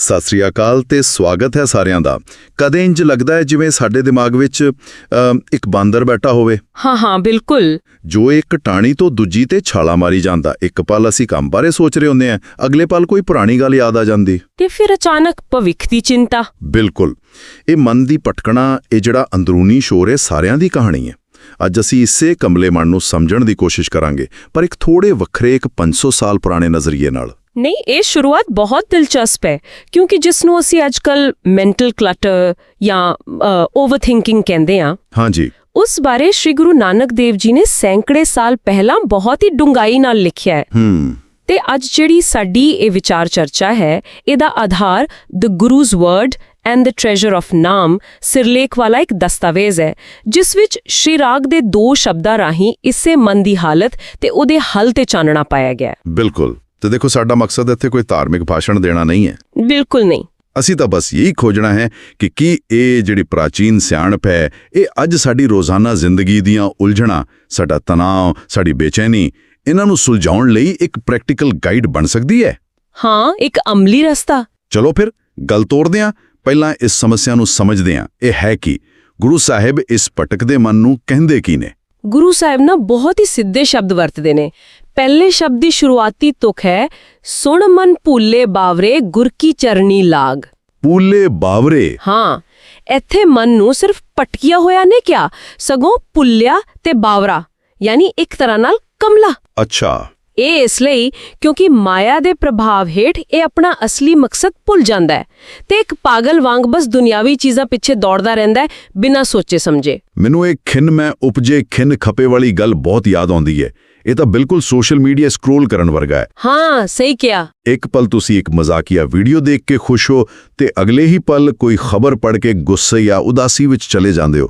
ਸਤਿ ਸ੍ਰੀ ਅਕਾਲ ਤੇ ਸਵਾਗਤ ਹੈ ਸਾਰਿਆਂ ਦਾ। ਕਦੇ ਇੰਜ ਲੱਗਦਾ ਹੈ ਜਿਵੇਂ ਸਾਡੇ ਦਿਮਾਗ ਵਿੱਚ ਇੱਕ ਬਾਂਦਰ ਬੈਠਾ ਹੋਵੇ। ਹਾਂ ਹਾਂ ਬਿਲਕੁਲ। ਜੋ ਇੱਕ ਟਾਣੀ ਤੋਂ ਦੂਜੀ ਤੇ ਛਾਲਾ ਮਾਰੀ ਜਾਂਦਾ। ਇੱਕ ਪਲ ਅਸੀਂ ਕੰਮ ਬਾਰੇ ਸੋਚ ਰਹੇ ਹੁੰਦੇ ਆ ਅਗਲੇ ਪਲ ਕੋਈ ਪੁਰਾਣੀ ਗੱਲ ਯਾਦ ਆ ਜਾਂਦੀ। ਤੇ ਫਿਰ ਅਚਾਨਕ ਭਵਿੱਖ ਦੀ ਚਿੰਤਾ। ਬਿਲਕੁਲ। ਇਹ ਮਨ ਦੀ ਭਟਕਣਾ ਇਹ ਜਿਹੜਾ ਅੰਦਰੂਨੀ ਸ਼ੋਰ ਹੈ ਸਾਰਿਆਂ ਦੀ ਕਹਾਣੀ ਹੈ। ਅੱਜ ਅਸੀਂ ਇਸੇ ਕਮਲੇ ਮਨ ਨੂੰ ਸਮਝਣ ਦੀ ਕੋਸ਼ਿਸ਼ ਕਰਾਂਗੇ ਪਰ ਇੱਕ ਥੋੜੇ ਵੱਖਰੇ ਇੱਕ 500 ਸਾਲ ਪੁਰਾਣੇ ਨਜ਼ਰੀਏ ਨਾਲ। ਨਹੀਂ ਇਹ ਸ਼ੁਰੂਆਤ ਬਹੁਤ ਦਿਲਚਸਪ ਹੈ ਕਿਉਂਕਿ ਜਿਸ ਨੂੰ ਅਸੀਂ ਅੱਜਕੱਲ ਮੈਂਟਲ ਕਲਟਰ ਜਾਂ ਓਵਰਥਿੰਕਿੰਗ ਕਹਿੰਦੇ ਆ ਹਾਂਜੀ। ਉਸ ਬਾਰੇ ਸ੍ਰੀ ਗੁਰੂ ਨਾਨਕ ਦੇਵ ਜੀ ਨੇ ਸੈਂਕੜੇ ਸਾਲ ਪਹਿਲਾਂ ਬਹੁਤ ਹੀ ਡੂੰਘਾਈ ਨਾਲ ਲਿਖਿਆ ਹੈ। ਹੂੰ। ਤੇ ਅੱਜ ਜਿਹੜੀ ਸਾਡੀ ਇਹ ਵਿਚਾਰ ਚਰਚਾ ਹੈ ਇਹਦਾ ਆਧਾਰ the Guru's word and the treasure of Naam ਸਿਰਲੇਖ ਵਾਲਾ ਇੱਕ ਦਸਤਾਵੇਜ਼ ਹੈ ਜਿਸ ਵਿੱਚ ਸ਼੍ਰੀ ਰਾਗ ਦੇ ਦੋ ਸ਼ਬਦਾਂ ਰਾਹੀਂ ਇਸੇ ਮਨ ਦੀ ਹਾਲਤ ਤੇ ਉਹਦੇ ਹੱਲ ਤੇ ਚਾਨਣਾ ਪਾਇਆ ਗਿਆ ਹੈ। ਬਿਲਕੁਲ। ਤੇ ਦੇਖੋ ਸਾਡਾ ਮਕਸਦ ਇੱਥੇ ਕੋਈ ਧਾਰਮਿਕ ਭਾਸ਼ਣ ਦੇਣਾ ਨਹੀਂ ਹੈ। ਬਿਲਕੁਲ ਨਹੀਂ। ਅਸੀਂ ਤਾਂ ਬਸ ਇਹੀ ਖੋਜਣਾ ਹੈ ਕਿ ਕੀ ਇਹ ਜਿਹੜੀ ਪ੍ਰਾਚੀਨ ਸਿਆਣਪ ਹੈ ਇਹ ਅੱਜ ਸਾਡੀ ਰੋਜ਼ਾਨਾ ਜ਼ਿੰਦਗੀ ਦੀਆਂ ਉਲਝਣਾਂ ਸਾਡਾ ਤਣਾਅ ਸਾਡੀ ਬੇਚੈਨੀ ਇਹਨਾਂ ਨੂੰ ਸੁਲਝਾਉਣ ਲਈ ਇੱਕ ਪ੍ਰੈਕਟੀਕਲ ਗਾਈਡ ਬਣ ਸਕਦੀ ਹੈ? ਹਾਂ ਇੱਕ ਅਮਲੀ ਰਸਤਾ। ਚਲੋ ਫਿਰ ਗੱਲ ਤੋੜਦੇ ਹਾਂ। ਪਹਿਲਾਂ ਇਸ ਸਮੱਸਿਆ ਨੂੰ ਸਮਝਦੇ ਹਾਂ। ਇਹ ਹੈ ਕਿ ਗੁਰੂ ਸਾਹਿਬ ਇਸ ਭਟਕਦੇ ਮਨ ਨੂੰ ਕਹਿੰਦੇ ਕੀ ਨੇ? ਗੁਰੂ ਸਾਹਿਬ ਨਾ ਬਹੁਤ ਹੀ ਸਿੱਧੇ ਸ਼ਬਦ ਵਰਤਦੇ ਨੇ। ਪਹਿਲੇ ਸ਼ਬਦ ਦੀ ਸ਼ੁਰੂਆਤੀ ਤੁਕ ਹੈ ਸੁਣ ਮਨ ਭੂਲੇ ਬਾਵਰੇ ਗੁਰ ਕੀ ਚਰਣੀ ਲਾਗ। ਪੂਲੇ ਬਾਵਰੇ? ਹਾਂ ਇੱਥੇ ਮਨ ਨੂੰ ਸਿਰਫ ਪਟਕਿਆ ਹੋਇਆ ਨੇ ਕਿਹਾ ਸਗੋਂ ਪੁੱਲਿਆ ਤੇ ਬਾਵਰਾ ਯਾਨੀ ਇੱਕ ਤਰ੍ਹਾਂ ਨਾਲ ਕਮਲਾ। ਅੱਛਾ। ਇਹ ਇਸ ਲਈ ਕਿਉਂਕਿ ਮਾਇਆ ਦੇ ਪ੍ਰਭਾਵ ਹੇਠ ਇਹ ਆਪਣਾ ਅਸਲੀ ਮਕਸਦ ਭੁੱਲ ਜਾਂਦਾ ਹੈ ਤੇ ਇੱਕ ਪਾਗਲ ਵਾਂਗ ਬਸ ਦੁਨਿਆਵੀ ਚੀਜ਼ਾਂ ਪਿੱਛੇ ਦੌੜਦਾ ਰਹਿੰਦਾ ਹੈ ਬਿਨਾਂ ਸੋਚੇ ਸਮਝੇ। ਮੈਨੂੰ ਇਹ ਖਿੰਨ ਮੈਂ ਉਪਜੇ ਖਿੰਨ ਖਪੇ ਵਾਲੀ ਗੱਲ ਬਹੁਤ ਯਾਦ ਆਉਂਦੀ ਹੈ। ਇਹ ਤਾਂ ਬਿਲਕੁਲ ਸੋਸ਼ਲ ਮੀਡੀਆ ਸਕਰੋਲ ਕਰਨ ਵਰਗਾ ਹੈ। ਹਾਂ ਸਹੀ ਕਿਹਾ। ਇੱਕ ਪਲ ਤੁਸੀਂ ਇੱਕ ਮਜ਼ਾਕੀਆ ਵੀਡੀਓ ਦੇਖ ਕੇ ਖੁਸ਼ ਹੋ ਤੇ ਅਗਲੇ ਹੀ ਪਲ ਕੋਈ ਖਬਰ ਪੜ੍ਹ ਕੇ ਗੁੱਸੇ ਜਾਂ ਉਦਾਸੀ ਵਿੱਚ ਚਲੇ ਜਾਂਦੇ ਹੋ।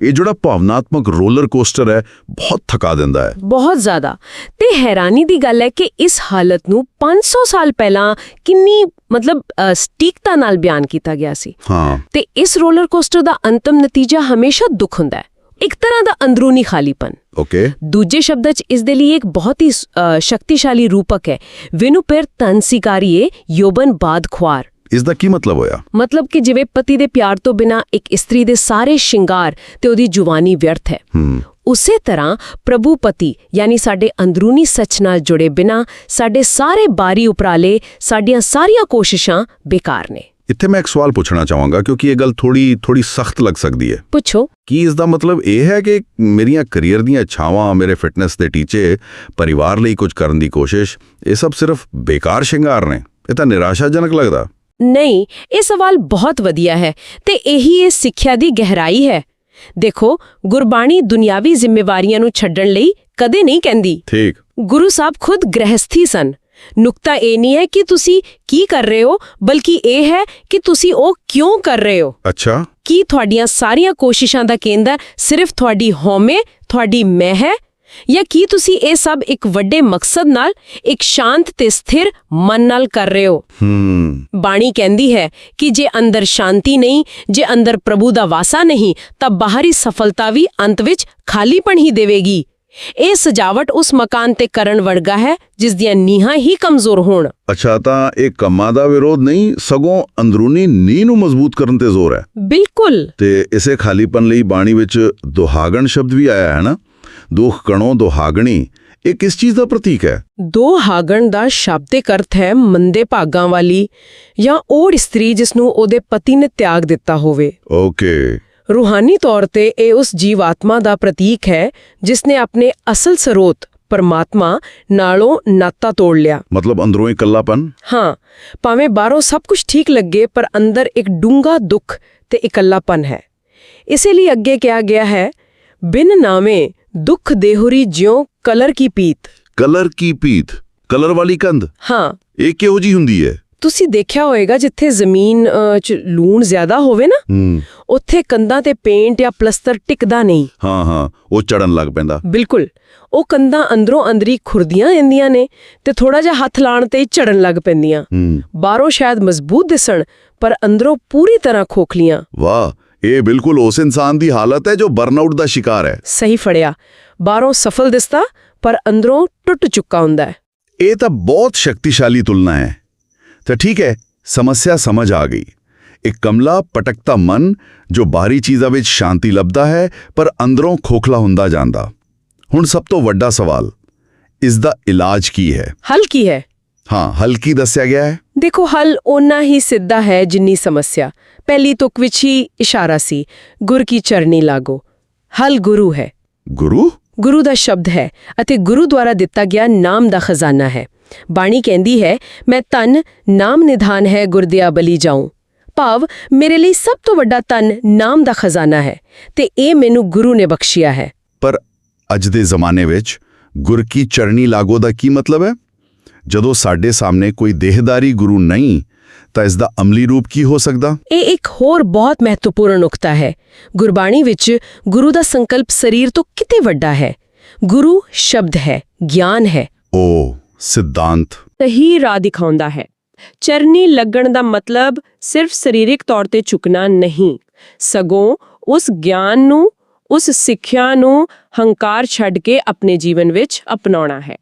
ਇਹ ਜਿਹੜਾ ਭਾਵਨਾਤਮਕ ਰੋਲਰ ਕੋਸਟਰ ਹੈ ਬਹੁਤ ਥਕਾ ਦਿੰਦਾ ਹੈ। ਬਹੁਤ ਜ਼ਿਆਦਾ। ਤੇ ਹੈਰਾਨੀ ਦੀ ਗੱਲ ਹੈ ਕਿ ਇਸ ਹਾਲਤ ਨੂੰ 500 ਸਾਲ ਪਹਿਲਾਂ ਕਿੰਨੀ ਮਤਲਬ ਸਟੀਕਤਾ ਨਾਲ ਬਿਆਨ ਕੀਤਾ ਗਿਆ ਸੀ। ਹਾਂ। ਤੇ ਇਸ ਰੋਲਰ ਕੋਸਟਰ ਦਾ ਅੰਤਮ ਨਤੀਜਾ ਹਮੇਸ਼ਾ ਦੁੱਖ ਹੁੰਦਾ ਹੈ। ਇੱਕ ਤਰ੍ਹਾਂ ਦਾ ਅੰਦਰੂਨੀ ਖਾਲੀਪਨ। ਓਕੇ ਦੂਜੇ ਸ਼ਬਦਾਂ 'ਚ ਇਸ ਦੇ ਲਈ ਇੱਕ ਬਹੁਤ ਹੀ ਸ਼ਕਤੀਸ਼ਾਲੀ ਰੂਪਕ ਹੈ। ਵਿਨੁ ਪਰ ਤਨ ਸਿਕਾਰੀਏ ਯੋਬਨ ਬਾਦ ਖੁਆਰ। ਇਸ ਦਾ ਕੀ ਮਤਲਬ ਹੋਇਆ? ਮਤਲਬ ਕਿ ਜਿਵੇਂ ਪਤੀ ਦੇ ਪਿਆਰ ਤੋਂ ਬਿਨਾ ਇੱਕ ਇਸਤਰੀ ਦੇ ਸਾਰੇ ਸ਼ਿੰਗਾਰ ਤੇ ਉਹਦੀ ਜੁਵਾਨੀ ਵਿਅਰਥ ਹੂੰ। ਉਸੇ ਤਰ੍ਹਾਂ ਪ੍ਰਭੂ ਪਤੀ ਯਾਨੀ ਸਾਡੇ ਅੰਦਰੂਨੀ ਸੱਚ ਨਾਲ ਜੁੜੇ ਬਿਨਾ ਸਾਡੇ ਸਾਰੇ ਬਾਰੀ ਉਪਰਾਲੇ ਸਾਡੀਆਂ ਸਾਰੀਆਂ ਕੋਸ਼ਿਸ਼ਾਂ ਬੇਕਾਰ ਨੇ। ਇੱਥੇ ਮੈਂ ਇੱਕ ਸਵਾਲ ਪੁੱਛਣਾ ਚਾਹਾਂਗਾ ਕਿਉਂਕਿ ਇਹ ਗੱਲ ਥੋੜੀ ਥੋੜੀ ਸਖਤ ਲੱਗ ਸਕਦੀ ਹੈ। ਪੁੱਛੋ। ਕੀ ਇਸ ਦਾ ਮਤਲਬ ਇਹ ਹੈ ਕਿ ਮੇਰੀਆਂ ਕੈਰੀਅਰ ਦੀਆਂ ਇੱਛਾਵਾਂ ਮੇਰੇ ਫਿਟਨੈਸ ਦੇ ਟੀਚੇ ਪਰਿਵਾਰ ਲਈ ਕੁਝ ਕਰਨ ਦੀ ਕੋਸ਼ਿਸ਼ ਇਹ ਸਭ ਸਿਰਫ ਬੇਕਾਰ ਸ਼ਿੰਗਾਰ ਨੇ? ਇਹ ਤਾਂ ਨਿਰਾਸ਼ਾਜਨਕ ਲੱਗਦਾ। ਨਹੀਂ ਇਹ ਸਵਾਲ ਬਹੁਤ ਵਧੀਆ ਹੈ ਤੇ ਇਹੀ ਇਹ ਸਿੱਖਿਆ ਦੀ ਗਹਿਰਾਈ ਹੈ। ਦੇਖੋ ਗੁਰਬਾਣੀ ਦੁਨਿਆਵੀ ਜ਼ਿੰਮੇਵਾਰੀਆਂ ਨੂੰ ਛੱਡਣ ਲਈ ਕਦੇ ਨਹੀਂ ਕਹਿੰਦੀ। ਠੀਕ। ਗੁਰੂ ਸਾਹਿਬ ਖੁਦ ਗ੍ਰਹਿਸਥੀ ਸਨ। ਨੁਕਤਾ ਇਹ ਨਹੀਂ ਹੈ ਕਿ ਤੁਸੀਂ ਕੀ ਕਰ ਰਹੇ ਹੋ ਬਲਕਿ ਇਹ ਹੈ ਕਿ ਤੁਸੀਂ ਉਹ ਕਿਉਂ ਕਰ ਰਹੇ ਹੋ। ਅੱਛਾ। ਕੀ ਤੁਹਾਡੀਆਂ ਸਾਰੀਆਂ ਕੋਸ਼ਿਸ਼ਾਂ ਦਾ ਕੇਂਦਰ ਸਿਰਫ ਤੁਹਾਡੀ ਹਉਮੈ ਤੁਹਾਡੀ ਮੈਂ ਹੈ? ਜਾਂ ਕੀ ਤੁਸੀਂ ਇਹ ਸਭ ਇੱਕ ਵੱਡੇ ਮਕਸਦ ਨਾਲ ਇੱਕ ਸ਼ਾਂਤ ਤੇ ਸਥਿਰ ਮਨ ਨਾਲ ਕਰ ਰਹੇ ਹੋ? ਹੂੰ। ਬਾਣੀ ਕਹਿੰਦੀ ਹੈ ਕਿ ਜੇ ਅੰਦਰ ਸ਼ਾਂਤੀ ਨਹੀਂ ਜੇ ਅੰਦਰ ਪ੍ਰਭੂ ਦਾ ਵਾਸਾ ਨਹੀਂ ਤਾਂ ਬਾਹਰੀ ਸਫਲਤਾ ਵੀ ਅੰਤ ਵਿੱਚ ਖਾਲੀਪਣ ਹੀ ਦੇਵੇਗੀ। ਇਹ ਸਜਾਵਟ ਉਸ ਮਕਾਨ ਤੇ ਕਰਨ ਵਰਗਾ ਹੈ ਜਿਸ ਦੀਆਂ ਨੀਹਾਂ ਹੀ ਕਮਜ਼ੋਰ ਹੋਣ। ਅੱਛਾ ਤਾਂ ਇਹ ਕੰਮਾਂ ਦਾ ਵਿਰੋਧ ਨਹੀਂ ਸਗੋਂ ਅੰਦਰੂਨੀ ਨੀਂਹ ਨੂੰ ਮਜ਼ਬੂਤ ਕਰਨ ਤੇ ਜ਼ੋਰ ਹੈ। ਬਿਲਕੁਲ। ਤੇ ਇਸੇ ਖਾਲੀਪਨ ਲਈ ਬਾਣੀ ਵਿੱਚ ਦੁਹਾਗਣ ਸ਼ਬਦ ਵੀ ਆਇਆ ਹੈ ਨਾ? ਦੁਖ ਕਣੋ ਦੁਹਾਗਣੀ ਇਹ ਕਿਸ ਚੀਜ਼ ਦਾ ਪ੍ਰਤੀਕ ਹੈ? ਦੋ ਹਾਗਣ ਦਾ ਸ਼ਾਬਦਿਕ ਅਰਥ ਹੈ ਮੰਦੇ ਭਾਗਾਂ ਵਾਲੀ ਜਾਂ ਉਹ ਇਸਤਰੀ ਜਿਸ ਨੂੰ ਉਹਦੇ ਪਤੀ ਨੇ ਤਿਆਗ ਦਿੱਤਾ ਹੋਵੇ। ਓਕੇ। ਰੂਹਾਨੀ ਤੌਰ ਤੇ ਇਹ ਉਸ ਜੀਵਾਤਮਾ ਦਾ ਪ੍ਰਤੀਕ ਹੈ ਜਿਸ ਨੇ ਆਪਣੇ ਅਸਲ ਸਰੋਤ ਪਰਮਾਤਮਾ ਨਾਲੋਂ ਨਾਤਾ ਤੋੜ ਲਿਆ। ਮਤਲਬ ਅੰਦਰੋਂ ਇਕੱਲਾਪਨ? ਹਾਂ ਭਾਵੇਂ ਬਾਹਰੋਂ ਸਭ ਕੁਝ ਠੀਕ ਲੱਗੇ ਪਰ ਅੰਦਰ ਇੱਕ ਡੂੰਘਾ ਦੁੱਖ ਤੇ ਇਕੱਲਾਪਨ ਹੈ। ਇਸੇ ਲਈ ਅੱਗੇ ਕਿਹਾ ਗਿਆ ਹੈ ਬਿਨ ਨਾਵੇਂ ਦੁੱਖ ਦੇਹੁਰੀ ਜਿਉ ਕਲਰ ਕੀ ਪੀਤ? ਕਲਰ ਕੀ ਪੀਤ? ਕਲਰ ਵਾਲੀ ਕੰਧ? ਹਾਂ। ਇਹ ਕਿਹੋ ਜੀ ਹੁੰਦੀ ਹੈ? ਤੁਸੀਂ ਦੇਖਿਆ ਹੋਵੇਗਾ ਜਿੱਥੇ ਜ਼ਮੀਨ 'ਚ ਲੂਣ ਜ਼ਿਆਦਾ ਹੋਵੇ ਨਾ ਉੱਥੇ ਕੰਧਾਂ ਤੇ ਪੇਂਟ ਜਾਂ ਪਲਸਤਰ ਟਿਕਦਾ ਨਹੀਂ। ਹਾਂ ਹਾਂ ਉਹ ਚੜਨ ਲੱਗ ਪੈਂਦਾ। ਬਿਲਕੁਲ। ਉਹ ਕੰਧਾਂ ਅੰਦਰੋਂ ਅੰਦਰੀ ਖੁਰਦੀਆਂ ਜਾਂਦੀਆਂ ਨੇ ਤੇ ਥੋੜਾ ਜਿਹਾ ਹੱਥ ਲਾਣ ਤੇ ਝੜਨ ਲੱਗ ਪੈਂਦੀਆਂ। ਬਾਹਰੋਂ ਸ਼ਾਇਦ ਮਜ਼ਬੂਤ ਦਿਸਣ ਪਰ ਅੰਦਰੋਂ ਪੂਰੀ ਤਰ੍ਹਾਂ ਖੋਖਲੀਆਂ। ਵਾਹ ਇਹ ਬਿਲਕੁਲ ਉਸ ਇਨਸਾਨ ਦੀ ਹਾਲਤ ਹੈ ਜੋ ਬਰਨਆਊਟ ਦਾ ਸ਼ਿਕਾਰ ਹੈ। ਸਹੀ ਫੜਿਆ। ਬਾਹਰੋਂ ਸਫਲ ਦਿਸਦਾ ਪਰ ਅੰਦਰੋਂ ਟੁੱਟ ਚੁੱਕਾ ਹੁੰਦਾ ਹੈ। ਇਹ ਤਾਂ ਬਹੁਤ ਸ਼ਕਤੀਸ਼ਾਲੀ ਤੁਲਨਾ ਹੈ। ਤਾਂ ਠੀਕ ਹੈ ਸਮੱਸਿਆ ਸਮਝ ਆ ਗਈ। ਇੱਕ ਕਮਲਾ ਪਟਕਤਾ ਮਨ ਜੋ ਬਾਹਰੀ ਚੀਜ਼ਾਂ ਵਿੱਚ ਸ਼ਾਂਤੀ ਲੱਭਦਾ ਹੈ ਪਰ ਅੰਦਰੋਂ ਖੋਖਲਾ ਹੁੰਦਾ ਜਾਂਦਾ। ਹੁਣ ਸਭ ਤੋਂ ਵੱਡਾ ਸਵਾਲ ਇਸ ਦਾ ਇਲਾਜ ਕੀ ਹੈ? ਹੱਲ ਕੀ ਹੈ? ਹਾਂ ਹਲਕੀ ਦੱਸਿਆ ਗਿਆ ਹੈ? ਦੇਖੋ ਹੱਲ ਓਨਾ ਹੀ ਸਿੱਧਾ ਹੈ ਜਿੰਨੀ ਸਮੱਸਿਆ। ਪਹਿਲੀ ਤੁਕ ਵਿੱਚ ਹੀ ਇਸ਼ਾਰਾ ਸੀ ਗੁਰ ਕੀ ਚਰਨੀ ਲਾਗੋ। ਹੱਲ ਗੁਰੂ ਹੈ। ਗੁਰੂ? ਗੁਰੂ ਦਾ ਸ਼ਬਦ ਹੈ ਅਤੇ ਗੁਰੂ ਦੁਆਰਾ ਦਿੱਤਾ ਗਿਆ ਨਾਮ ਦਾ ਖਜ਼ਾਨਾ ਹੈ। ਬਾਣੀ ਕਹਿੰਦੀ ਹੈ ਮੈਂ ਤਨ ਨਾਮ ਨਿਧਾਨ ਹੈ ਗੁਰਦਿਆ ਬਲੀ ਜਾਉ। ਭਾਵ ਮੇਰੇ ਲਈ ਸਭ ਤੋਂ ਵੱਡਾ ਤਨ ਨਾਮ ਦਾ ਖਜ਼ਾਨਾ ਹੈ ਤੇ ਇਹ ਮੈਨੂੰ ਗੁਰੂ ਨੇ ਬਖਸ਼ਿਆ ਹੈ। ਪਰ ਅੱਜ ਦੇ ਜ਼ਮਾਨੇ ਵਿੱਚ ਗੁਰ ਕੀ ਚਰਨੀ ਲਾਗੋ ਦਾ ਕੀ ਮਤਲਬ ਹੈ? ਜਦੋਂ ਸਾਡੇ ਸਾਹਮਣੇ ਕੋਈ ਦੇਹਦਾਰੀ ਗੁਰੂ ਨਹੀਂ ਤਾਂ ਇਸ ਦਾ ਅਮਲੀ ਰੂਪ ਕੀ ਹੋ ਸਕਦਾ? ਇਹ ਇੱਕ ਹੋਰ ਬਹੁਤ ਮਹੱਤਵਪੂਰਨ ਨੁਕਤਾ ਹੈ। ਗੁਰਬਾਣੀ ਵਿੱਚ ਗੁਰੂ ਦਾ ਸੰਕਲਪ ਸਰੀਰ ਤੋਂ ਕਿਤੇ ਵੱਡਾ ਹੈ। ਗੁਰੂ ਸ਼ਬਦ ਹੈ ਗਿਆਨ ਹੈ। ਉਹ ਸਿਧਾਂਤ। ਸਹੀ ਰਾਹ ਦਿਖਾਉਂਦਾ ਹੈ। ਚਰਨੀ ਲੱਗਣ ਦਾ ਮਤਲਬ ਸਿਰਫ ਸਰੀਰਕ ਤੌਰ ਤੇ ਝੁਕਣਾ ਨਹੀਂ। ਸਗੋਂ ਉਸ ਗਿਆਨ ਨੂੰ ਉਸ ਸਿੱਖਿਆ ਨੂੰ ਹੰਕਾਰ ਛੱਡ ਕੇ ਆਪਣੇ ਜੀਵਨ ਵਿੱਚ ਅਪਣਾਉਣਾ ਹੈ।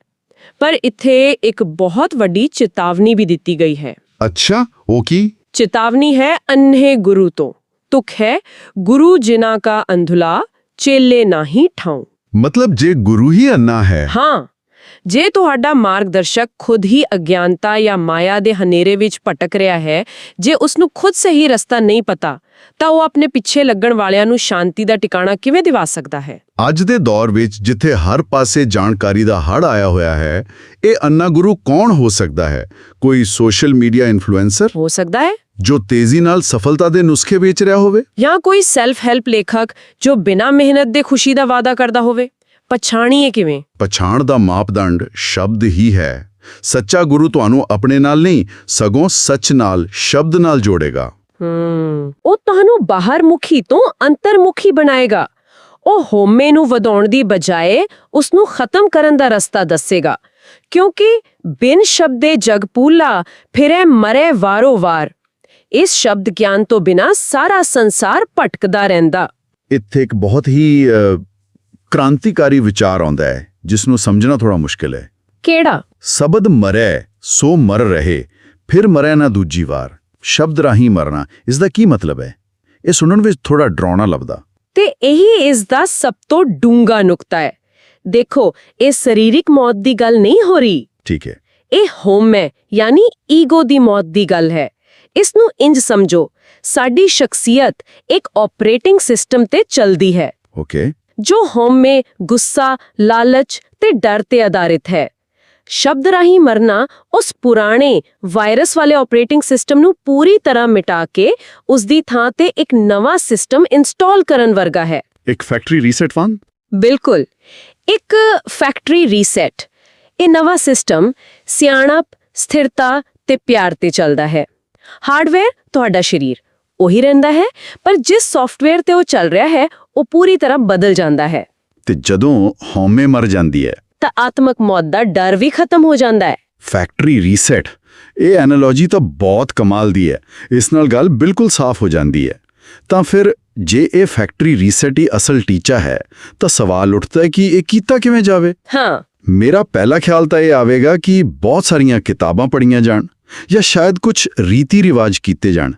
ਪਰ ਇੱਥੇ ਇੱਕ ਬਹੁਤ ਵੱਡੀ ਚੇਤਾਵਨੀ ਵੀ ਦਿੱਤੀ ਗਈ ਹੈ। ਅੱਛਾ ਉਹ ਕੀ? ਚੇਤਾਵਨੀ ਹੈ ਅੰਨੇ ਗੁਰੂ ਤੋਂ। ਤੁਕ ਹੈ ਗੁਰੂ ਜਿਨ੍ਹਾਂ ਕਾ ਅੰਧੁਲਾ ਚੇਲੇ ਨਾਹੀ ਠਾਉ। ਮਤਲਬ ਜੇ ਗੁਰੂ ਹੀ ਅੰਨਾ ਹੈ। ਹਾਂ। ਜੇ ਤੁਹਾਡਾ ਮਾਰਗਦਰਸ਼ਕ ਖੁਦ ਹੀ ਅਗਿਆਨਤਾ ਜਾਂ ਮਾਇਆ ਦੇ ਹਨੇਰੇ ਵਿੱਚ ਭਟਕ ਰਿਹਾ ਹੈ ਜੇ ਉਸ ਨੂੰ ਖੁਦ ਸਹੀ ਰਸਤਾ ਨਹੀਂ ਪਤਾ ਤਾਂ ਉਹ ਆਪਣੇ ਪਿੱਛੇ ਲੱਗਣ ਵਾਲਿਆਂ ਨੂੰ ਸ਼ਾਂਤੀ ਦਾ ਟਿਕਾਣਾ ਕਿਵੇਂ ਦਿਵਾ ਸਕਦਾ ਹੈ? ਅੱਜ ਦੇ ਦੌਰ ਵਿੱਚ ਜਿੱਥੇ ਹਰ ਪਾਸੇ ਜਾਣਕਾਰੀ ਦਾ ਹੜ ਆਇਆ ਹੋਇਆ ਹੈ ਇਹ ਅੰਨਾ ਗੁਰੂ ਕੌਣ ਹੋ ਸਕਦਾ ਹੈ? ਕੋਈ ਸੋਸ਼ਲ ਮੀਡੀਆ ਇਨਫਲੂਐਂਸਰ? ਹੋ ਸਕਦਾ ਹੈ। ਜੋ ਤੇਜ਼ੀ ਨਾਲ ਸਫਲਤਾ ਦੇ ਨੁਸਖੇ ਵੇਚ ਰਿਹਾ ਹੋਵੇ? ਜਾਂ ਕੋਈ ਸੈਲਫ ਹੈਲਪ ਲੇਖਕ ਜੋ ਬਿਨਾਂ ਮਿਹਨਤ ਦੇ ਖੁਸ਼ੀ ਦਾ ਵਾਅਦਾ ਕਰਦਾ ਹੋਵੇ? ਪਛਾਣੀਏ ਕਿਵੇਂ? ਪਛਾਣ ਦਾ ਮਾਪਦੰਡ ਸ਼ਬਦ ਹੀ ਹੈ। ਸੱਚਾ ਗੁਰੂ ਤੁਹਾਨੂੰ ਆਪਣੇ ਨਾਲ ਨਹੀਂ ਸਗੋਂ ਸੱਚ ਨਾਲ ਸ਼ਬਦ ਨਾਲ ਜੋੜੇਗਾ। ਹਮ ਉਹ ਤੁਹਾਨੂੰ ਬਾਹਰ ਮੁਖੀ ਤੋਂ ਅੰਤਰਮੁਖੀ ਬਣਾਏਗਾ। ਉਹ ਹੋਮੇ ਨੂੰ ਵਧਾਉਣ ਦੀ ਬਜਾਏ ਉਸ ਨੂੰ ਖਤਮ ਕਰਨ ਦਾ ਰਸਤਾ ਦੱਸੇਗਾ। ਕਿਉਂਕਿ ਬਿਨ ਸ਼ਬਦੇ ਜਗ ਪੂਲਾ ਫਿਰੈ ਮਰੇ ਵਾਰੋ ਵਾਰ। ਇਸ ਸ਼ਬਦ ਗਿਆਨ ਤੋਂ ਬਿਨਾ ਸਾਰਾ ਸੰਸਾਰ ਭਟਕਦਾ ਰਹਿੰਦਾ। ਇੱਥੇ ਇੱਕ ਬਹੁਤ ਹੀ ਕ੍ਰਾਂਤੀਕਾਰੀ ਵਿਚਾਰ ਆਉਂਦਾ ਹੈ ਜਿਸ ਨੂੰ ਸਮਝਣਾ ਥੋੜਾ ਮੁਸ਼ਕਿਲ ਹੈ। ਕਿਹੜਾ? ਸ਼ਬਦ ਮਰੈ ਸੋ ਮਰ ਰਹੇ ਫਿਰ ਮਰੈ ਨਾ ਦੂਜੀ ਵਾਰ। ਸ਼ਬਦ ਰਾਹੀਂ ਮਰਨਾ ਇਸ ਦਾ ਕੀ ਮਤਲਬ ਹੈ? ਇਹ ਸੁਣਨ ਵਿੱਚ ਥੋੜਾ ਡਰਾਉਣਾ ਲੱਭਦਾ। ਤੇ ਇਹੀ ਇਸ ਦਾ ਸਭ ਤੋਂ ਡੂੰਗਾ ਨੁਕਤਾ ਹੈ। ਦੇਖੋ ਇਹ ਸਰੀਰਕ ਮੌਤ ਦੀ ਗੱਲ ਨਹੀਂ ਹੋ ਰਹੀ। ਠੀਕ ਹੈ। ਇਹ ਹੋਮ ਹੈ ਯਾਨੀ ਈਗੋ ਦੀ ਮੌਤ ਦੀ ਗੱਲ ਹੈ। ਇਸ ਨੂੰ ਇੰਜ ਸਮਝੋ ਸਾਡੀ ਸ਼ਖਸੀਅਤ ਇੱਕ ਆਪਰੇਟਿੰਗ ਸਿਸਟਮ ਤੇ ਚਲਦੀ ਹੈ। ਓਕੇ। ਜੋ ਹੋਮ ਮੇ ਗੁੱਸਾ ਲਾਲਚ ਤੇ ਡਰ ਤੇ ਆਧਾਰਿਤ ਹੈ। ਸ਼ਬਦ ਰਾਹੀਂ ਮਰਨਾ ਉਸ ਪੁਰਾਣੇ ਵਾਇਰਸ ਵਾਲੇ ਆਪਰੇਟਿੰਗ ਸਿਸਟਮ ਨੂੰ ਪੂਰੀ ਤਰ੍ਹਾਂ ਮਿਟਾ ਕੇ ਉਸ ਦੀ ਥਾਂ ਤੇ ਇੱਕ ਨਵਾਂ ਸਿਸਟਮ ਇੰਸਟਾਲ ਕਰਨ ਵਰਗਾ ਹੈ। ਇੱਕ ਫੈਕਟਰੀ ਰੀਸੈਟ ਵਾਂਗ? ਬਿਲਕੁਲ। ਇੱਕ ਫੈਕਟਰੀ ਰੀਸੈਟ ਇਹ ਨਵਾਂ ਸਿਸਟਮ ਸਿਆਣਪ ਸਥਿਰਤਾ ਤੇ ਪਿਆਰ ਤੇ ਚੱਲਦਾ ਹੈ। ਹਾਰਡਵੇਅਰ ਤੁਹਾਡਾ ਸਰੀਰ। ਉਹੀ ਰਹਿੰਦਾ ਹੈ ਪਰ ਜਿਸ ਸੌਫਟਵੇਅਰ ਤੇ ਉਹ ਚੱਲ ਰਿਹਾ ਹੈ ਉਹ ਪੂਰੀ ਤਰ੍ਹਾਂ ਬਦਲ ਜਾਂਦਾ ਹੈ। ਤੇ ਜਦੋਂ ਹਉਮੈ ਮਰ ਜਾਂਦੀ ਹੈ ਤਾਂ ਆਤਮਕ ਮੌਤ ਦਾ ਡਰ ਵੀ ਖਤਮ ਹੋ ਜਾਂਦਾ ਹੈ। ਫੈਕਟਰੀ ਰੀਸੈਟ ਇਹ ਐਨਾਲੋਜੀ ਤਾਂ ਬਹੁਤ ਕਮਾਲ ਦੀ ਹੈ ਇਸ ਨਾਲ ਗੱਲ ਬਿਲਕੁਲ ਸਾਫ਼ ਹੋ ਜਾਂਦੀ ਹੈ। ਤਾਂ ਫਿਰ ਜੇ ਇਹ ਫੈਕਟਰੀ ਰੀਸੈਟ ਹੀ ਅਸਲ ਟੀਚਾ ਹੈ ਤਾਂ ਸਵਾਲ ਉੱਠਦਾ ਹੈ ਕਿ ਇਹ ਕੀਤਾ ਕਿਵੇਂ ਜਾਵੇ? ਹਾਂ। ਮੇਰਾ ਪਹਿਲਾ ਖਿਆਲ ਤਾਂ ਇਹ ਆਵੇਗਾ ਕਿ ਬਹੁਤ ਸਾਰੀਆਂ ਕਿਤਾਬਾਂ ਪੜ੍ਹੀਆਂ ਜਾਣ। ਜਾਂ ਸ਼ਾਇਦ ਕੁਝ ਰੀਤੀ ਰਿਵਾਜ ਕੀਤੇ ਜਾਣ?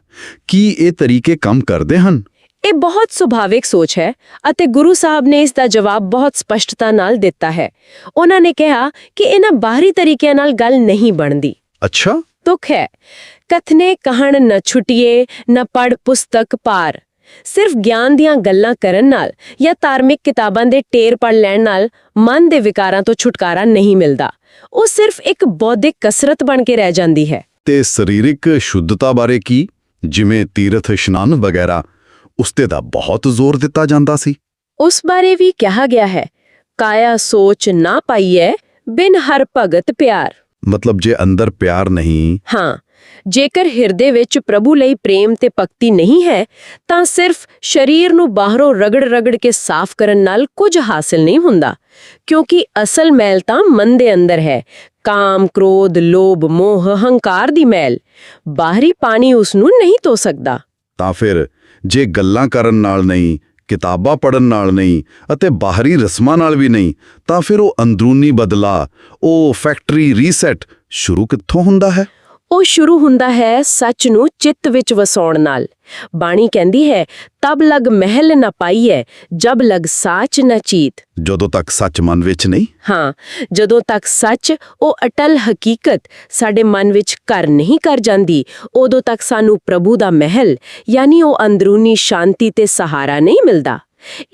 ਕੀ ਇਹ ਤਰੀਕੇ ਕੰਮ ਕਰਦੇ ਹਨ? ਇਹ ਬਹੁਤ ਸੁਭਾਵਿਕ ਸੋਚ ਹੈ ਅਤੇ ਗੁਰੂ ਸਾਹਿਬ ਨੇ ਇਸ ਦਾ ਜਵਾਬ ਬਹੁਤ ਸਪਸ਼ਟਤਾ ਨਾਲ ਦਿੱਤਾ ਹੈ। ਉਹਨਾਂ ਨੇ ਕਿਹਾ ਕਿ ਇਹਨਾਂ ਬਾਹਰੀ ਤਰੀਕਿਆਂ ਨਾਲ ਗੱਲ ਨਹੀਂ ਬਣਦੀ। ਅੱਛਾ। ਦੁੱਖ ਹੈ। ਕਥਨੇ ਕਹਣ ਨ ਛੁਟਿਏ ਨ ਪੜ ਪੁਸਤਕ ਪਾਰ। ਸਿਰਫ ਗਿਆਨ ਦੀਆਂ ਗੱਲਾਂ ਕਰਨ ਨਾਲ ਜਾਂ ਧਾਰਮਿਕ ਕਿਤਾਬਾਂ ਦੇ ਟੇਰ ਪੜ ਲੈਣ ਨਾਲ ਮਨ ਦੇ ਵਿਕਾਰਾਂ ਤੋਂ ਛੁਟਕਾਰਾ ਨਹੀਂ ਮਿਲਦਾ। ਉਹ ਸਿਰਫ ਇੱਕ ਬੌਧਿਕ ਕਸਰਤ ਬਣ ਕੇ ਰਹਿ ਜਾਂਦੀ ਹੈ। ਤੇ ਸਰੀਰਕ ਸ਼ੁੱਧਤਾ ਬਾਰੇ ਕੀ? ਜਿਵੇਂ ਤੀਰਥ ਇਸ਼ਨਾਨ ਵਗੈਰਾ ਉਸ ਤੇ ਤਾਂ ਬਹੁਤ ਜ਼ੋਰ ਦਿੱਤਾ ਜਾਂਦਾ ਸੀ। ਉਸ ਬਾਰੇ ਵੀ ਕਿਹਾ ਗਿਆ ਹੈ ਕਾਇਆ ਸੋਚ ਨਾ ਪਾਈਐ ਬਿਨ ਹਰ ਭਗਤ ਪਿਆਰ। ਮਤਲਬ ਜੇ ਅੰਦਰ ਪਿਆਰ ਨਹੀਂ। ਹਾਂ ਜੇਕਰ ਹਿਰਦੇ ਵਿੱਚ ਪ੍ਰਭੂ ਲਈ ਪ੍ਰੇਮ ਤੇ ਭਗਤੀ ਨਹੀਂ ਹੈ, ਤਾਂ ਸਿਰਫ ਸਰੀਰ ਨੂੰ ਬਾਹਰੋਂ ਰਗੜ-ਰਗੜ ਕੇ ਸਾਫ਼ ਕਰਨ ਨਾਲ ਕੁਝ ਹਾਸਲ ਨਹੀਂ ਹੁੰਦਾ, ਕਿਉਂਕਿ ਅਸਲ ਮੈਲ ਤਾਂ ਮਨ ਦੇ ਅੰਦਰ ਹੈ, ਕਾਮ, ਕ੍ਰੋਧ, ਲੋਭ, ਮੋਹ, ਹੰਕਾਰ ਦੀ ਮੈਲ। ਬਾਹਰੀ ਪਾਣੀ ਉਸ ਨੂੰ ਨਹੀਂ ਧੋ ਸਕਦਾ। ਤਾਂ ਫਿਰ ਜੇ ਗੱਲਾਂ ਕਰਨ ਨਾਲ ਨਹੀਂ, ਕਿਤਾਬਾਂ ਪੜ੍ਹਨ ਨਾਲ ਨਹੀਂ ਅਤੇ ਬਾਹਰੀ ਰਸਮਾਂ ਨਾਲ ਵੀ ਨਹੀਂ, ਤਾਂ ਫਿਰ ਉਹ ਅੰਦਰੂਨੀ ਬਦਲਾ, ਉਹ ਫੈਕਟਰੀ ਰੀਸੈਟ ਸ਼ੁਰੂ ਕਿੱਥੋਂ ਹੁੰਦਾ ਹੈ? ਉਹ ਸ਼ੁਰੂ ਹੁੰਦਾ ਹੈ ਸੱਚ ਨੂੰ ਚਿੱਤ ਵਿੱਚ ਵਸਾਉਣ ਨਾਲ। ਬਾਣੀ ਕਹਿੰਦੀ ਹੈ ਤਬ ਲਗ ਮਹਿਲ ਨ ਪਾਈਐ ਜਬ ਲਗ ਸਾਚ ਨ ਚੀਤ। ਜਦੋਂ ਤੱਕ ਸੱਚ ਮਨ ਵਿੱਚ ਨਹੀਂ? ਹਾਂ ਜਦੋਂ ਤੱਕ ਸੱਚ ਉਹ ਅਟਲ ਹਕੀਕਤ ਸਾਡੇ ਮਨ ਵਿੱਚ ਘਰ ਨਹੀਂ ਕਰ ਜਾਂਦੀ ਉਦੋਂ ਤੱਕ ਸਾਨੂੰ ਪ੍ਰਭੂ ਦਾ ਮਹਿਲ ਯਾਨੀ ਉਹ ਅੰਦਰੂਨੀ ਸ਼ਾਂਤੀ ਤੇ ਸਹਾਰਾ ਨਹੀਂ ਮਿਲਦਾ।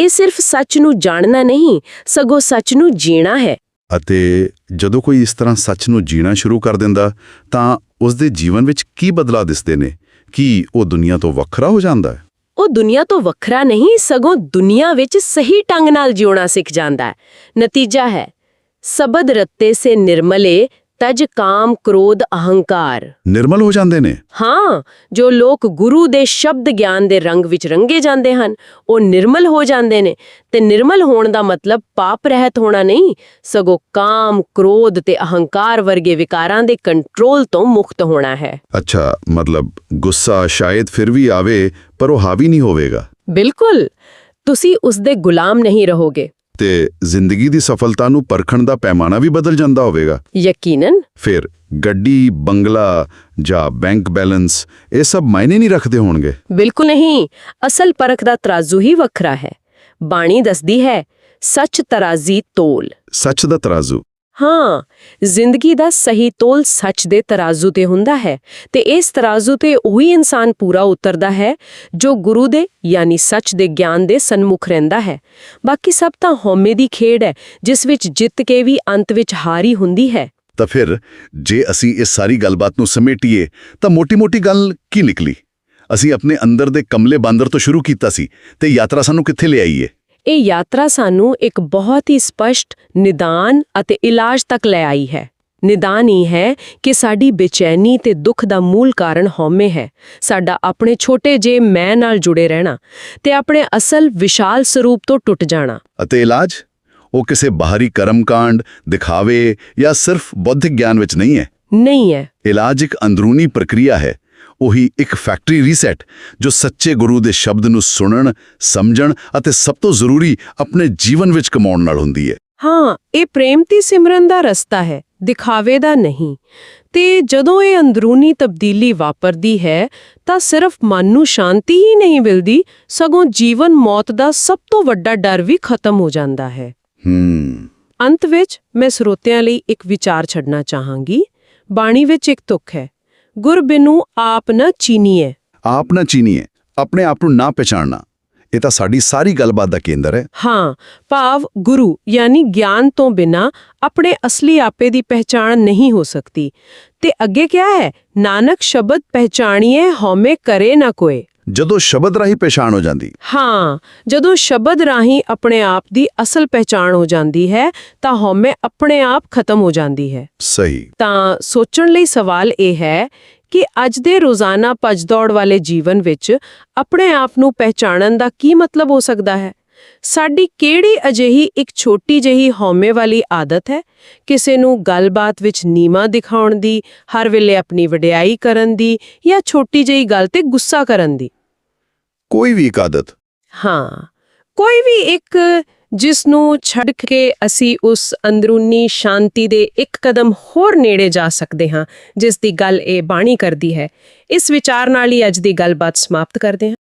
ਇਹ ਸਿਰਫ ਸੱਚ ਨੂੰ ਜਾਣਨਾ ਨਹੀਂ ਸਗੋਂ ਸੱਚ ਨੂੰ ਜੀਣਾ ਹੈ। ਅਤੇ ਜਦੋਂ ਕੋਈ ਇਸ ਤਰ੍ਹਾਂ ਸੱਚ ਨੂੰ ਜੀਣਾ ਸ਼ੁਰੂ ਕਰ ਦਿੰਦਾ ਤਾਂ ਉਸ ਦੇ ਜੀਵਨ ਵਿੱਚ ਕੀ ਬਦਲਾ ਦਿਸਦੇ ਨੇ? ਕੀ ਉਹ ਦੁਨੀਆ ਤੋਂ ਵੱਖਰਾ ਹੋ ਜਾਂਦਾ ਹੈ? ਉਹ ਦੁਨੀਆ ਤੋਂ ਵੱਖਰਾ ਨਹੀਂ, ਸਗੋਂ ਦੁਨੀਆ ਵਿੱਚ ਸਹੀ ਢੰਗ ਨਾਲ ਜਿਉਣਾ ਸਿੱਖ ਜਾਂਦਾ ਹੈ। ਨਤੀਜਾ ਹੈ, ਸਬਦ ਰੱਤੇ ਸੇ ਨਿਰਮਲੇ ਤਜ ਕਾਮ ਕ੍ਰੋਧ ਅਹੰਕਾਰ। ਨਿਰਮਲ ਹੋ ਜਾਂਦੇ ਨੇ। ਹਾਂ ਜੋ ਲੋਕ ਗੁਰੂ ਦੇ ਸ਼ਬਦ ਗਿਆਨ ਦੇ ਰੰਗ ਵਿੱਚ ਰੰਗੇ ਜਾਂਦੇ ਹਨ ਉਹ ਨਿਰਮਲ ਹੋ ਜਾਂਦੇ ਨੇ। ਤੇ ਨਿਰਮਲ ਹੋਣ ਦਾ ਮਤਲਬ ਪਾਪ ਰਹਿਤ ਹੋਣਾ ਨਹੀਂ ਸਗੋਂ ਕਾਮ ਕ੍ਰੋਧ ਤੇ ਅਹੰਕਾਰ ਵਰਗੇ ਵਿਕਾਰਾਂ ਦੇ ਕੰਟਰੋਲ ਤੋਂ ਮੁਕਤ ਹੋਣਾ ਹੈ। ਅੱਛਾ ਮਤਲਬ ਗੁੱਸਾ ਸ਼ਾਇਦ ਫਿਰ ਵੀ ਆਵੇ ਪਰ ਉਹ ਹਾਵੀ ਨਹੀਂ ਹੋਵੇਗਾ। ਬਿਲਕੁਲ। ਤੁਸੀਂ ਉਸ ਦੇ ਗੁਲਾਮ ਨਹੀਂ ਰਹੋਗੇ। ਤੇ ਜ਼ਿੰਦਗੀ ਦੀ ਸਫਲਤਾ ਨੂੰ ਪਰਖਣ ਦਾ ਪੈਮਾਨਾ ਵੀ ਬਦਲ ਜਾਂਦਾ ਹੋਵੇਗਾ। ਯਕੀਨਨ? ਫਿਰ ਗੱਡੀ ਬੰਗਲਾ ਜਾਂ ਬੈਂਕ ਬੈਲੈਂਸ ਇਹ ਸਭ ਮਾਇਨੇ ਨਹੀਂ ਰੱਖਦੇ ਹੋਣਗੇ। ਬਿਲਕੁਲ ਨਹੀਂ। ਅਸਲ ਪਰਖ ਦਾ ਤਰਾਜ਼ੂ ਹੀ ਵੱਖਰਾ ਹੈ। ਬਾਣੀ ਦੱਸਦੀ ਹੈ ਸੱਚ ਤਰਾਜ਼ੀ ਤੋਲ। ਸੱਚ ਦਾ ਤਰਾਜ਼ੂ। ਹਾਂ, ਜ਼ਿੰਦਗੀ ਦਾ ਸਹੀ ਤੋਲ ਸੱਚ ਦੇ ਤਰਾਜ਼ੂ ਤੇ ਹੁੰਦਾ ਹੈ ਤੇ ਇਸ ਤਰਾਜ਼ੂ ਤੇ ਉਹੀ ਇਨਸਾਨ ਪੂਰਾ ਉਤਰਦਾ ਹੈ ਜੋ ਗੁਰੂ ਦੇ ਯਾਨੀ ਸੱਚ ਦੇ ਗਿਆਨ ਦੇ ਸਨਮੁਖ ਰਹਿੰਦਾ ਹੈ। ਬਾਕੀ ਸਭ ਤਾਂ ਹਉਮੈ ਦੀ ਖੇਡ ਹੈ, ਜਿਸ ਵਿੱਚ ਜਿੱਤ ਕੇ ਵੀ ਅੰਤ ਵਿੱਚ ਹਾਰੀ ਹੁੰਦੀ ਹੈ। ਤਾਂ ਫਿਰ ਜੇ ਅਸੀਂ ਇਸ ਸਾਰੀ ਗੱਲਬਾਤ ਨੂੰ ਸਮੇਟੀਏ, ਤਾਂ ਮੋਟੀ-ਮੋਟੀ ਗੱਲ ਕੀ ਨਿਕਲੀ? ਅਸੀਂ ਆਪਣੇ ਅੰਦਰ ਦੇ ਕਮਲੇ ਬਾਂਦਰ ਤੋਂ ਸ਼ੁਰੂ ਕੀਤਾ ਸੀ, ਤੇ ਯਾਤਰਾ ਸਾਨੂੰ ਕਿੱਥੇ ਲਿਆਈ ਏ ਇਹ ਯਾਤਰਾ ਸਾਨੂੰ ਇੱਕ ਬਹੁਤ ਹੀ ਸਪਸ਼ਟ ਨਿਦਾਨ ਅਤੇ ਇਲਾਜ ਤੱਕ ਲੈ ਆਈ ਹੈ। ਨਿਦਾਨ ਇਹ ਹੈ ਕਿ ਸਾਡੀ ਬੇਚੈਨੀ ਤੇ ਦੁੱਖ ਦਾ ਮੂਲ ਕਾਰਨ ਹਉਮੈ ਹੈ। ਸਾਡਾ ਆਪਣੇ ਛੋਟੇ ਜੇ ਮੈਂ ਨਾਲ ਜੁੜੇ ਰਹਿਣਾ ਤੇ ਆਪਣੇ ਅਸਲ ਵਿਸ਼ਾਲ ਸਰੂਪ ਤੋਂ ਟੁੱਟ ਜਾਣਾ। ਅਤੇ ਇਲਾਜ? ਉਹ ਕਿਸੇ ਬਾਹਰੀ ਕਰਮਕਾਂਡ ਦਿਖਾਵੇ ਜਾਂ ਸਿਰਫ ਬੌਧਿਕ ਗਿਆਨ ਵਿੱਚ ਨਹੀਂ ਹੈ? ਨਹੀਂ ਹੈ। ਇਲਾਜ ਇੱਕ ਅੰਦਰੂਨੀ ਪ੍ਰਕਿਰਿਆ ਹੈ। ਉਹੀ ਇੱਕ ਫੈਕਟਰੀ ਰੀਸੈਟ ਜੋ ਸੱਚੇ ਗੁਰੂ ਦੇ ਸ਼ਬਦ ਨੂੰ ਸੁਣਨ ਸਮਝਣ ਅਤੇ ਸਭ ਤੋਂ ਜ਼ਰੂਰੀ ਆਪਣੇ ਜੀਵਨ ਵਿੱਚ ਕਮਾਉਣ ਨਾਲ ਹੁੰਦੀ ਹੈ। ਹਾਂ ਇਹ ਪ੍ਰੇਮਤੀ ਸਿਮਰਨ ਦਾ ਰਸਤਾ ਹੈ ਦਿਖਾਵੇ ਦਾ ਨਹੀਂ। ਤੇ ਜਦੋਂ ਇਹ ਅੰਦਰੂਨੀ ਤਬਦੀਲੀ ਵਾਪਰਦੀ ਹੈ ਤਾਂ ਸਿਰਫ ਮਨ ਨੂੰ ਸ਼ਾਂਤੀ ਹੀ ਨਹੀਂ ਮਿਲਦੀ ਸਗੋਂ ਜੀਵਨ ਮੌਤ ਦਾ ਸਭ ਤੋਂ ਵੱਡਾ ਡਰ ਵੀ ਖਤਮ ਹੋ ਜਾਂਦਾ ਹੈ। ਹੂੰ। ਅੰਤ ਵਿੱਚ ਮੈਂ ਸਰੋਤਿਆਂ ਲਈ ਇੱਕ ਵਿਚਾਰ ਛੱਡਣਾ ਚਾਹਾਂਗੀ। ਬਾਣੀ ਵਿੱਚ ਇੱਕ ਤੁਕ ਹੈ ਗੁਰ ਬਿਨੂ ਆਪ ਨ ਚੀਨੀਏ ਆਪ ਨਾ ਚੀਨੀਏ ਆਪਣੇ ਆਪ ਨੂੰ ਨਾ ਪਛਾਣਨਾ ਇਹ ਤਾਂ ਸਾਡੀ ਸਾਰੀ ਗੱਲਬਾਤ ਦਾ ਕੇਂਦਰ ਹੈ। ਹਾਂ ਭਾਵ ਗੁਰੂ ਯਾਨੀ ਗਿਆਨ ਤੋਂ ਬਿਨਾ ਆਪਣੇ ਅਸਲੀ ਆਪੇ ਦੀ ਪਹਿਚਾਣ ਨਹੀਂ ਹੋ ਸਕਦੀ। ਤੇ ਅੱਗੇ ਕਿਹਾ ਹੈ? ਨਾਨਕ ਸ਼ਬਦ ਪਹਿਚਾਣੀਏ ਹਉਮੈ ਕਰੇ ਨਾ ਕੋਏ। ਜਦੋਂ ਸ਼ਬਦ ਰਾਹੀਂ ਪਛਾਣ ਹੋ ਜਾਂਦੀ। ਹਾਂ ਜਦੋਂ ਸ਼ਬਦ ਰਾਹੀਂ ਆਪਣੇ ਆਪ ਦੀ ਅਸਲ ਪਹਿਚਾਣ ਹੋ ਜਾਂਦੀ ਹੈ ਤਾਂ ਹਉਮੈ ਆਪਣੇ ਆਪ ਖਤਮ ਹੋ ਜਾਂਦੀ ਹੈ। ਸਹੀ। ਤਾਂ ਸੋਚਣ ਲਈ ਸਵਾਲ ਇਹ ਹੈ ਕਿ ਅੱਜ ਦੇ ਰੋਜ਼ਾਨਾ ਭੱਜ-ਦੌੜ ਵਾਲੇ ਜੀਵਨ ਵਿੱਚ ਆਪਣੇ ਆਪ ਨੂੰ ਪਹਿਚਾਣਨ ਦਾ ਕੀ ਮਤਲਬ ਹੋ ਸਕਦਾ ਹੈ? ਸਾਡੀ ਕਿਹੜੀ ਅਜਿਹੀ ਇੱਕ ਛੋਟੀ ਜਿਹੀ ਹਉਮੈ ਵਾਲੀ ਆਦਤ ਹੈ? ਕਿਸੇ ਨੂੰ ਗੱਲਬਾਤ ਵਿੱਚ ਨੀਮਾ ਦਿਖਾਉਣ ਦੀ ਹਰ ਵੇਲੇ ਆਪਣੀ ਵਡਿਆਈ ਕਰਨ ਦੀ ਜਾਂ ਛੋਟੀ ਜਿਹੀ ਗੱਲ ਤੇ ਗੁੱਸਾ ਕਰਨ ਦੀ? ਕੋਈ ਵੀ ਇੱਕ ਆਦਤ। ਹਾਂ, ਕੋਈ ਵੀ ਇੱਕ ਜਿਸ ਨੂੰ ਛੱਡ ਕੇ ਅਸੀਂ ਉਸ ਅੰਦਰੂਨੀ ਸ਼ਾਂਤੀ ਦੇ ਇੱਕ ਕਦਮ ਹੋਰ ਨੇੜੇ ਜਾ ਸਕਦੇ ਹਾਂ, ਜਿਸ ਦੀ ਗੱਲ ਇਹ ਬਾਣੀ ਕਰਦੀ ਹੈ, ਇਸ ਵਿਚਾਰ ਨਾਲ ਹੀ ਅੱਜ ਦੀ ਗੱਲਬਾਤ ਸਮਾਪਤ ਕਰਦੇ ਹਾਂ।